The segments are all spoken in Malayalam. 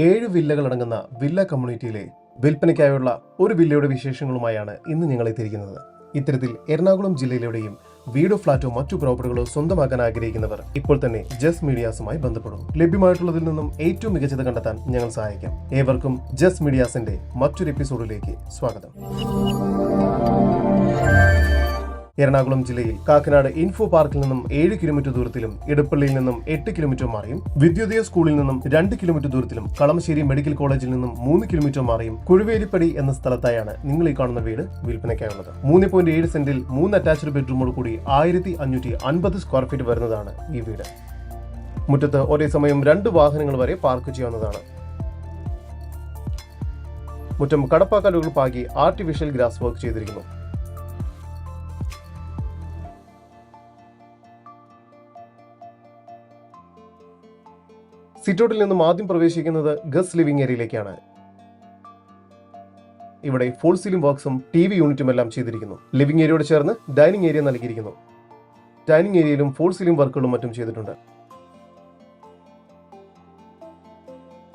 ഏഴ് വില്ലകൾ അടങ്ങുന്ന വില്ല കമ്മ്യൂണിറ്റിയിലെ വിൽപ്പനയ്ക്കായുള്ള ഒരു വില്ലയുടെ വിശേഷങ്ങളുമായാണ് ഇന്ന് ഞങ്ങൾ എത്തിയിരിക്കുന്നത്. ഇത്തരത്തിൽ എറണാകുളം ജില്ലയിലൂടെയും വീടോ ഫ്ളാറ്റോ മറ്റു പ്രോപ്പർട്ടികളോ സ്വന്തമാക്കാൻ ആഗ്രഹിക്കുന്നവർ ഇപ്പോൾ തന്നെ ജസ് മീഡിയാസുമായി ബന്ധപ്പെടും. ലഭ്യമായിട്ടുള്ളതിൽ നിന്നും ഏറ്റവും മികച്ചത് കണ്ടെത്താൻ ഞങ്ങൾ സഹായിക്കാം. ഏവർക്കും ജസ് മീഡിയാസിന്റെ മറ്റൊരു എപ്പിസോഡിലേക്ക് സ്വാഗതം. എറണാകുളം ജില്ലയിൽ കാക്കനാട് ഇൻഫോ പാർക്കിൽ നിന്നും ഏഴ് കിലോമീറ്റർ ദൂരത്തിലും ഇടപ്പള്ളിയിൽ നിന്നും എട്ട് കിലോമീറ്റർ മാറിയും വിദ്യോദയ സ്കൂളിൽ നിന്നും രണ്ട് കിലോമീറ്റർ ദൂരത്തിലും കളമശ്ശേരി മെഡിക്കൽ കോളേജിൽ നിന്നും മൂന്ന് കിലോമീറ്റർ മാറിയും കുഴുവേലിപ്പടി എന്ന സ്ഥലത്തായാണ് നിങ്ങൾ ഈ കാണുന്ന വീട് വിൽപ്പനയ്ക്കായുള്ളത്. മൂന്ന് പോയിന്റ് ഏഴ് സെന്റിൽ മൂന്ന് അറ്റാച്ച്ഡ് ബെഡ്റൂമോട് കൂടി ആയിരത്തി അഞ്ഞൂറ്റി അൻപത് സ്ക്വയർ ഫീറ്റ് വരുന്നതാണ് ഈ വീട്. മുറ്റത്ത് ഒരേ സമയം രണ്ട് വാഹനങ്ങൾ വരെ പാർക്ക് ചെയ്യാവുന്നതാണ്. മുറ്റം കടപ്പാക്കലുകൾ പാകി ആർട്ടിഫിഷ്യൽ ഗ്രാസ് വർക്ക് ചെയ്തിരിക്കുന്നു. സിറ്റൗട്ടിൽ നിന്നും ആദ്യം പ്രവേശിക്കുന്നത് ഗസ് ലിവിംഗ് ഏരിയയിലേക്കാണ്. ഇവിടെ ഫുൾ സീലിംഗ് വർക്ക്സും ടി വി യൂണിറ്റും എല്ലാം ചെയ്തിരിക്കുന്നു. ലിവിംഗ് ഏരിയയോട് ചേർന്ന് ഡൈനിങ് ഏരിയ നൽകിയിരിക്കുന്നു. ഡൈനിങ് ഏരിയയിലും ഫുൾ സീലിംഗ് വർക്കുകളും മറ്റും ചെയ്തിട്ടുണ്ട്.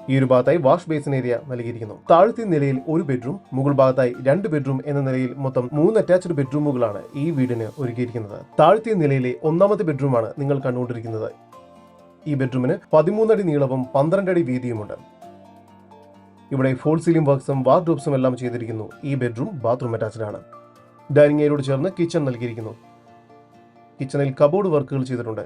ഈ ഒരു ഭാഗത്തായി വാഷ് ബേസിൻ ഏരിയ നൽകിയിരിക്കുന്നു. താഴത്തെ നിലയിൽ ഒരു ബെഡ്റൂം മുകൾ ഭാഗത്തായി രണ്ട് ബെഡ്റൂം എന്ന നിലയിൽ മൊത്തം മൂന്ന് അറ്റാച്ച്ഡ് ബെഡ്റൂമുകളാണ് ഈ വീടിന് ഒരുക്കിയിരിക്കുന്നത്. താഴത്തെ നിലയിലെ ഒന്നാമത്തെ ബെഡ്റൂമാണ് നിങ്ങൾ കണ്ടുകൊണ്ടിരിക്കുന്നത്. ഈ ബെഡ്റൂമിന് പതിമൂന്നടി നീളവും പന്ത്രണ്ടടി വീതിയുമുണ്ട്. ഇവിടെ ഫോൾ സീലിംഗ് വർക്ക്സും വാർഡ്രോബ്സും എല്ലാം ചെയ്തിരിക്കുന്നു. ഈ ബെഡ്റൂം ബാത്റൂം അറ്റാച്ച്ഡ് ആണ്. ഡൈനിങ് ഏരിയോട് ചേർന്ന് കിച്ചൺ നൽകിയിരിക്കുന്നു. കിച്ചണിൽ കബോർഡ് വർക്കുകൾ ചെയ്തിട്ടുണ്ട്.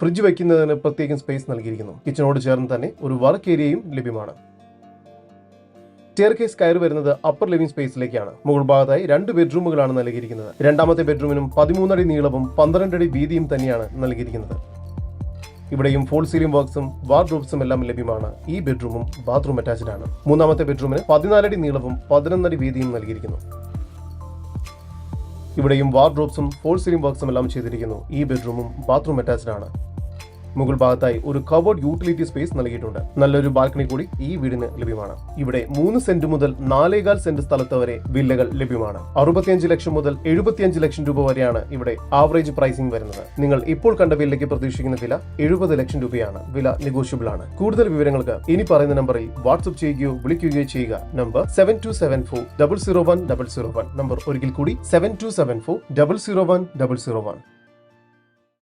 ഫ്രിഡ്ജ് വയ്ക്കുന്നതിന് പ്രത്യേകം സ്പേസ് നൽകിയിരിക്കുന്നു. കിച്ചണോട് ചേർന്ന് തന്നെ ഒരു വർക്ക് ഏരിയയും ലഭ്യമാണ്. സ്റ്റെയർ കേസ് വരുന്നത് അപ്പർ ലിവിംഗ് സ്പേസിലേക്കാണ് മുകൾ ഭാഗത്തായി രണ്ട് ബെഡ്റൂമുകളാണ് നൽകിയിരിക്കുന്നത്. രണ്ടാമത്തെ ബെഡ്റൂമിനും പതിമൂന്നടി നീളവും പന്ത്രണ്ടടി വീതിയും തന്നെയാണ് നൽകിയിരിക്കുന്നത്. ഇവിടെയും ഫോൾ സീലിംഗ് വർക്ക്സും വാർഡ്രോബ്സും എല്ലാം ലഭ്യമാണ്. ഈ ബെഡ്റൂമും ബാത്റൂം അറ്റാച്ച്ഡ് ആണ്. മൂന്നാമത്തെ ബെഡ്റൂമിന് പതിനാലടി നീളവും പതിനൊന്നടി വീതിയും നൽകിയിരിക്കുന്നു. ഇവിടെയും വാർഡ്രോബ്സും ഫോൾ സീലിംഗ് വർക്ക്സും എല്ലാം ചെയ്തിരിക്കുന്നു. ഈ ബെഡ്റൂമും ബാത്റൂം അറ്റാച്ച്ഡ് ആണ്. മുകൾ ഭാഗത്തായി ഒരു കവേർഡ് യൂട്ടിലിറ്റി സ്പേസ് നൽകിയിട്ടുണ്ട്. നല്ലൊരു ബാൽക്കണി കൂടി ഈ വീടിന് ലഭ്യമാണ്. ഇവിടെ മൂന്ന് സെന്റ് മുതൽ നാലേകാൽ സെന്റ് സ്ഥലത്ത് വരെ വില്ലകൾ ലഭ്യമാണ്. അറുപത്തിയഞ്ച് ലക്ഷം മുതൽ എഴുപത്തിയഞ്ച് ലക്ഷം രൂപ വരെയാണ് ഇവിടെ ആവറേജ് പ്രൈസിംഗ് വരുന്നത്. നിങ്ങൾ ഇപ്പോൾ കണ്ട വില്ലയ്ക്ക് പ്രതീക്ഷിക്കുന്ന വില എഴുപത് ലക്ഷം രൂപയാണ്. വില നെഗോഷ്യബിൾ ആണ്. കൂടുതൽ വിവരങ്ങൾക്ക് ഇനി പറയുന്ന നമ്പറിൽ വാട്സ്ആപ്പ് ചെയ്യുകയോ വിളിക്കുകയോ ചെയ്യുക. Number seven two seven four double zero one double zero one number ഒരിക്കൽ കൂടി seven two seven four double zero one double zero one